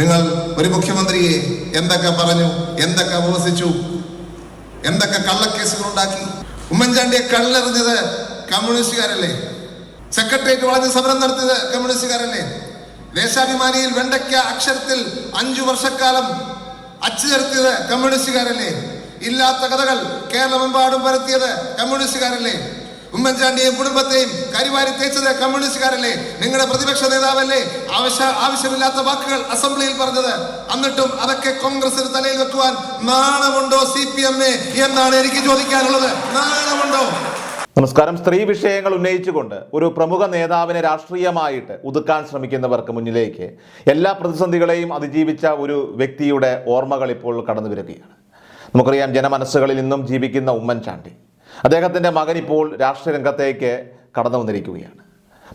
നിങ്ങൾ ഒരു മുഖ്യമന്ത്രിയെ എന്തൊക്കെ പറഞ്ഞു എന്തൊക്കെ ഉപവസിച്ചു എന്തൊക്കെ കള്ളക്കേസുകൾ ഉണ്ടാക്കി? ഉമ്മൻചാണ്ടിയെ കള്ളെറിഞ്ഞത് കമ്മ്യൂണിസ്റ്റുകാരല്ലേ? സെക്രട്ടേറിയറ്റ് വളഞ്ഞ് സമരം നടത്തിയത് കമ്മ്യൂണിസ്റ്റുകാരല്ലേ? ദേശാഭിമാനിയിൽ വെണ്ടയ്ക്ക അക്ഷരത്തിൽ അഞ്ചു വർഷക്കാലം അച്ചു ചേർത്തിയത് കമ്മ്യൂണിസ്റ്റുകാരല്ലേ? ഇല്ലാത്ത കഥകൾ കേരളമെമ്പാടും പരത്തിയത് കമ്മ്യൂണിസ്റ്റുകാരല്ലേ? ഉമ്മൻചാണ്ടിയെയും കുടുംബത്തെയും കരിവാരി തേച്ചത് കമ്മ്യൂണിസ്റ്റുകാരല്ലേ? നിങ്ങളുടെ പ്രതിപക്ഷ നേതാവല്ലേ? ആവശ്യ ആവശ്യമില്ലാത്ത വാക്കുകൾ അസംബ്ലിയിൽ പറഞ്ഞത്. എന്നിട്ടും അതൊക്കെ കോൺഗ്രസിന് തലയിൽ വെക്കുവാൻ നാണമുണ്ടോ സി പി എം എന്നാണ് എനിക്ക് ചോദിക്കാനുള്ളത്. നാണമുണ്ടോ? നമസ്കാരം. സ്ത്രീ വിഷയങ്ങൾ ഉന്നയിച്ചുകൊണ്ട് ഒരു പ്രമുഖ നേതാവിനെ രാഷ്ട്രീയമായിട്ട് ഒതുക്കാൻ ശ്രമിക്കുന്നവർക്ക് മുന്നിലേക്ക് എല്ലാ പ്രതിസന്ധികളെയും അതിജീവിച്ച ഒരു വ്യക്തിയുടെ ഓർമ്മകൾ ഇപ്പോൾ കടന്നു വരികയാണ് നമുക്കറിയാം ജനമനസ്സുകളിൽ നിന്നും ജീവിക്കുന്ന ഉമ്മൻചാണ്ടി. അദ്ദേഹത്തിന്റെ മകൻ ഇപ്പോൾ രാഷ്ട്രീയ രംഗത്തേക്ക് കടന്നു വന്നിരിക്കുകയാണ്.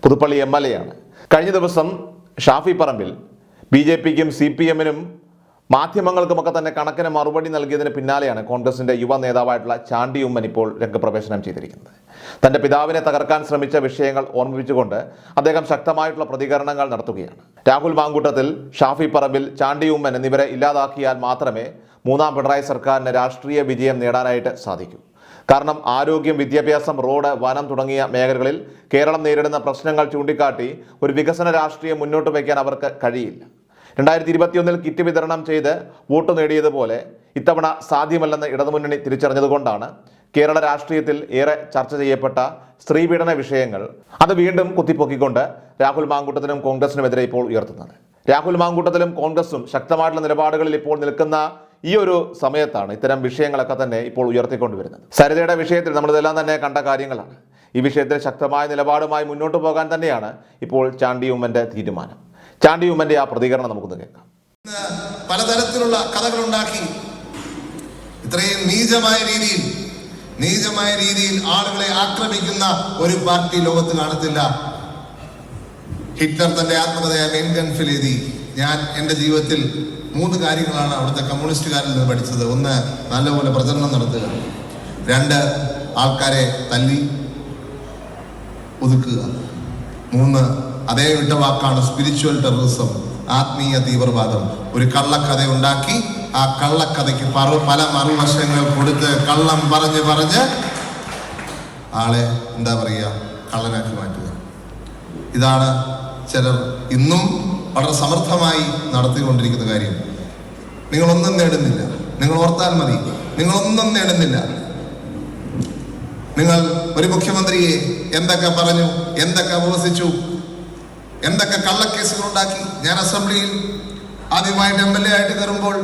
പുതുപ്പള്ളി എം എൽ എ ആണ്. കഴിഞ്ഞ ദിവസം ഷാഫി പറമ്പിൽ ബി ജെ പിക്കും സി പി എമ്മിനും മാധ്യമങ്ങൾക്കുമൊക്കെ തന്നെ കണക്കിന് മറുപടി നൽകിയതിന് പിന്നാലെയാണ് കോൺഗ്രസിന്റെ യുവ നേതാവായിട്ടുള്ള ചാണ്ടി ഉമ്മൻ ഇപ്പോൾ രംഗപ്രവേശനം ചെയ്തിരിക്കുന്നത്. തന്റെ പിതാവിനെ തകർക്കാൻ ശ്രമിച്ച വിഷയങ്ങൾ ഓർമ്മിപ്പിച്ചുകൊണ്ട് അദ്ദേഹം ശക്തമായിട്ടുള്ള പ്രതികരണങ്ങൾ നടത്തുകയാണ്. രാഹുൽ മാങ്കൂട്ടത്തിൽ ഷാഫി പറമ്പിൽ ചാണ്ടി ഉമ്മൻ എന്നിവരെ ഇല്ലാതാക്കിയാൽ മാത്രമേ മൂന്നാം പിണറായി സർക്കാരിന് രാഷ്ട്രീയ വിജയം നേടാനായിട്ട് സാധിക്കൂ. കാരണം ആരോഗ്യം വിദ്യാഭ്യാസം റോഡ് വനം തുടങ്ങിയ മേഖലകളിൽ കേരളം നേരിടുന്ന പ്രശ്നങ്ങൾ ചൂണ്ടിക്കാട്ടി ഒരു വികസന രാഷ്ട്രീയം മുന്നോട്ട് വയ്ക്കാൻ അവർക്ക് കഴിയില്ല. രണ്ടായിരത്തി ഇരുപത്തിയൊന്നിൽ കിറ്റ് വിതരണം ചെയ്ത് വോട്ട് നേടിയതുപോലെ ഇത്തവണ സാധ്യമല്ലെന്ന് ഇടതുമുന്നണി തിരിച്ചറിഞ്ഞതുകൊണ്ടാണ് കേരള രാഷ്ട്രീയത്തിൽ ഏറെ ചർച്ച ചെയ്യപ്പെട്ട സ്ത്രീപീഡന വിഷയങ്ങൾ അത് വീണ്ടും കുത്തിപ്പൊക്കിക്കൊണ്ട് രാഹുൽ മാങ്കൂട്ടത്തിനും കോൺഗ്രസിനുമെതിരെ ഇപ്പോൾ ഉയർത്തുന്നത്. രാഹുൽ മാങ്കൂട്ടത്തിലും കോൺഗ്രസും ശക്തമായിട്ടുള്ള നിലപാടുകളിൽ ഇപ്പോൾ നിൽക്കുന്ന ഈ ഒരു സമയത്താണ് ഇത്തരം വിഷയങ്ങളൊക്കെ തന്നെ ഇപ്പോൾ ഉയർത്തിക്കൊണ്ടുവരുന്നത്. സരിതയുടെ വിഷയത്തിൽ നമ്മളിതെല്ലാം തന്നെ കണ്ട കാര്യങ്ങളാണ്. ഈ വിഷയത്തിൽ ശക്തമായ നിലപാടുമായി മുന്നോട്ട് പോകാൻ തന്നെയാണ് ഇപ്പോൾ ചാണ്ടി ഉമ്മന്റെ തീരുമാനം. ചാണ്ടി ഉമ്മന്റെ ആ പ്രതികരണം നമുക്കൊന്ന് കേൾക്കാം. പലതരത്തിലുള്ള കഥകളുണ്ടാക്കി ഇത്രയും നീചമായ രീതിയിൽ നീചമായ രീതിയിൽ ആളുകളെ ആക്രമിക്കുന്ന ഒരു പാർട്ടി ലോകത്ത് കാണത്തില്ല. ഹിറ്റ്ലർ തന്റെ ആത്മകഥയായ മെയിൻ എഴുതി ഞാൻ എന്റെ ജീവിതത്തിൽ മൂന്ന് കാര്യങ്ങളാണ് അവിടുത്തെ കമ്മ്യൂണിസ്റ്റുകാരിൽ നിന്ന് പഠിച്ചത്. ഒന്ന് നല്ലപോലെ പ്രചരണം നടത്തുക. രണ്ട് ആൾക്കാരെ തല്ലി ഒതുക്കുക. മൂന്ന് അതേ വിട്ട വാക്കാണ് സ്പിരിച്വൽ ടെററിസം ആത്മീയ തീവ്രവാദം. ഒരു കള്ളക്കഥ ഉണ്ടാക്കി ആ കള്ളക്കഥയ്ക്ക് പല മറുവശങ്ങൾ കൊടുത്ത് കള്ളം പറഞ്ഞ് പറഞ്ഞ് ആളെ എന്താ പറയുക കള്ളനാക്കി മാറ്റുക. ഇതാണ് ചിലർ ഇന്നും വളരെ സമർത്ഥമായി നടത്തിക്കൊണ്ടിരിക്കുന്ന കാര്യം. നിങ്ങളൊന്നും നേടുന്നില്ല. നിങ്ങൾ ഓർത്താൽ മതി. നിങ്ങളൊന്നും നേടുന്നില്ല. നിങ്ങൾ ഒരു മുഖ്യമന്ത്രിയെ എന്തൊക്കെ പറഞ്ഞു എന്തൊക്കെ അപവസിച്ചു എന്തൊക്കെ കള്ളക്കേസുകൾ ഉണ്ടാക്കി ഞാൻ അസംബ്ലിയിൽ ആദ്യമായിട്ട് എം എൽ എ ആയിട്ട് കയറുമ്പോൾ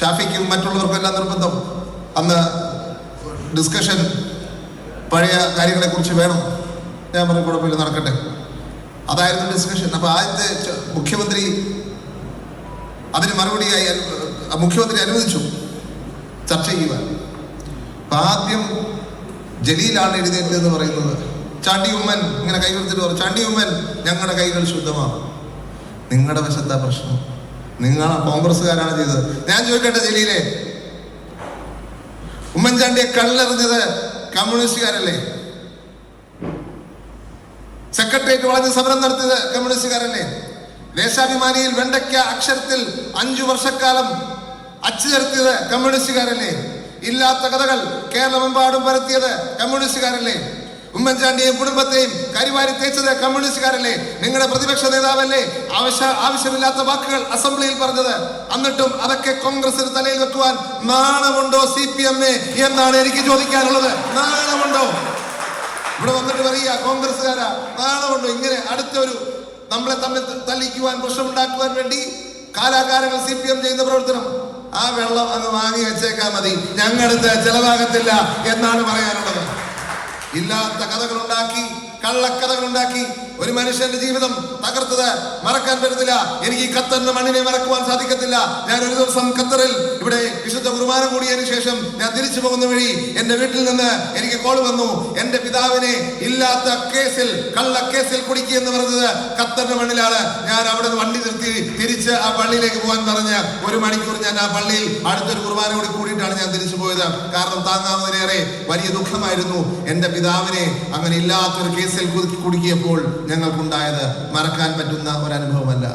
ഷാഫിക്കും മറ്റുള്ളവർക്കും എല്ലാം നിർബന്ധം. അന്ന് ഡിസ്കഷൻ പഴയ കാര്യങ്ങളെ കുറിച്ച് വേണം. ഞാൻ പറഞ്ഞു കുഴപ്പമില്ല നടക്കട്ടെ. അതായിരുന്നു ഡിസ്കഷൻ അപ്പൊ ആദ്യത്തെ മുഖ്യമന്ത്രി അതിന് മറുപടിയായി മുഖ്യമന്ത്രി അനുവദിച്ചു ചർച്ച ചെയ്യുവാൻ. അപ്പൊ ആദ്യം ജലീലാണ് എഴുതേണ്ടതെന്ന് പറയുന്നത്. ചാണ്ടി ഉമ്മൻ ഇങ്ങനെ കൈ പറഞ്ഞു ചാണ്ടി ഉമ്മൻ ഞങ്ങളുടെ കൈകൾ ശുദ്ധമാണ്? നിങ്ങളുടെ വശത്താ പ്രശ്നം. നിങ്ങൾ കോൺഗ്രസ്സുകാരാണ് ചെയ്തത്. ഞാൻ ചോദിക്കട്ടെ ജലീലെ? ഉമ്മൻചാണ്ടിയെ കള്ളെറിഞ്ഞത് കമ്മ്യൂണിസ്റ്റുകാരല്ലേ? സെക്രട്ടേറിയറ്റ് വളഞ്ഞ് സമരം നടത്തിയത് കമ്മ്യൂണിസ്റ്റുകാരല്ലേ? ദേശാഭിമാനിയിൽ വെണ്ടയ്ക്ക അക്ഷരത്തിൽ അഞ്ചു വർഷക്കാലം അച്ചു ചേർത്തിയത് കമ്മ്യൂണിസ്റ്റുകാരല്ലേ? ഇല്ലാത്ത കഥകൾ കേരളമെമ്പാടും പരത്തിയത് കമ്മ്യൂണിസ്റ്റുകാരല്ലേ? ഉമ്മൻചാണ്ടിയെയും കുടുംബത്തെയും കരിവാരി തേച്ചത് കമ്മ്യൂണിസ്റ്റുകാരല്ലേ? നിങ്ങളുടെ പ്രതിപക്ഷ നേതാവല്ലേ? ആവശ്യ ആവശ്യമില്ലാത്ത വാക്കുകൾ അസംബ്ലിയിൽ പറഞ്ഞത്. എന്നിട്ടും അതൊക്കെ കോൺഗ്രസിന് തലയിൽ വെക്കുവാൻ നാണമുണ്ടോ സി പി എം? എന്നാണ് എനിക്ക് ചോദിക്കാനുള്ളത്. നാണമുണ്ടോ? ഇവിടെ വന്നിട്ട് പറയുക കോൺഗ്രസ്സുകാരാ നാണമുണ്ടോ ഇങ്ങനെ അടുത്തൊരു നമ്മളെ തമ്മിൽ തല്ലിക്കുവാൻ പ്രശ്നമുണ്ടാക്കുവാൻ വേണ്ടി കാലാകാലങ്ങൾ സി പി എം ചെയ്യുന്ന പ്രവർത്തനം. ആ വെള്ളം അങ്ങ് വാങ്ങി വെച്ചേക്കാൻ മതി. ഞങ്ങളടുത്ത് ചെലവാകത്തില്ല എന്നാണ് പറയാനുള്ളത്. ഇല്ലാത്ത കഥകൾ ഉണ്ടാക്കി ഒരു മനുഷ്യന്റെ ജീവിതം തകർത്തത് മറക്കാൻ പറ്റത്തില്ല. എനിക്ക് ഈ ഖത്തറിന്റെ മണ്ണിനെ മറക്കുവാൻ സാധിക്കത്തില്ല. ഞാൻ ഒരു ദിവസം ഖത്തറിൽ ഇവിടെ വിശുദ്ധ കുർബാന കൂടിയതിനു ശേഷം ഞാൻ തിരിച്ചു പോകുന്ന വഴി എന്റെ വീട്ടിൽ നിന്ന് എനിക്ക് കോൾ വന്നു. എന്റെ പിതാവിനെ ഇല്ലാത്ത കേസിൽ കള്ള കേസിൽ എന്ന് പറഞ്ഞത് ഖത്തറിന്റെ മണ്ണിലാണ്. ഞാൻ അവിടെ വണ്ടി നിർത്തി തിരിച്ച് ആ പള്ളിയിലേക്ക് പോകാൻ പറഞ്ഞ് ഒരു മണിക്കൂർ ഞാൻ ആ പള്ളിയിൽ അടുത്തൊരു കുർബാന കൂടി കൂടി കൂടിയിട്ടാണ് ഞാൻ തിരിച്ചു പോയത്. കാരണം താങ്ങാവുന്നതിനേറെ വലിയ ദുഃഖമായിരുന്നു. എന്റെ പിതാവിനെ അങ്ങനെ ഇല്ലാത്തൊരു കേസിൽ കുടുക്കി- കുടുക്കിയപ്പോൾ ഞങ്ങൾക്കുണ്ടായത് മറക്കാൻ പറ്റുന്ന ഒരു അനുഭവമല്ല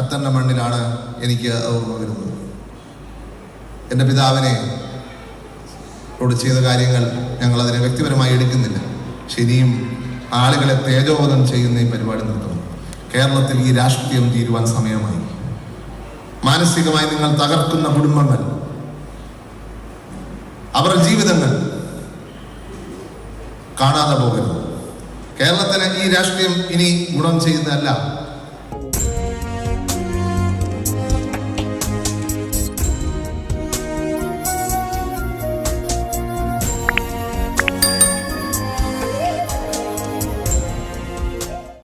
ഖത്തറിന്റെ മണ്ണിലാണ് എനിക്ക് ഓർമ്മ വരുന്നത്. എന്റെ പിതാവിനെ ോട് ചെയ്ത കാര്യങ്ങൾ ഞങ്ങൾ അതിനെ വ്യക്തിപരമായി എടുക്കുന്നില്ല. ശരിയും ആളുകളെ തേജോവധം ചെയ്യുന്ന ഈ പരിപാടി നിർത്തണം. കേരളത്തിൽ ഈ രാഷ്ട്രീയം തീരുവാൻ സമയമായി. മാനസികമായി നിങ്ങൾ തകർക്കുന്ന കുടുംബങ്ങൾ അവരുടെ ജീവിതങ്ങൾ കാണാതെ പോകരുത്. കേരളത്തിന് ഈ രാഷ്ട്രീയം ഇനി ഗുണം ചെയ്യുന്നതല്ല.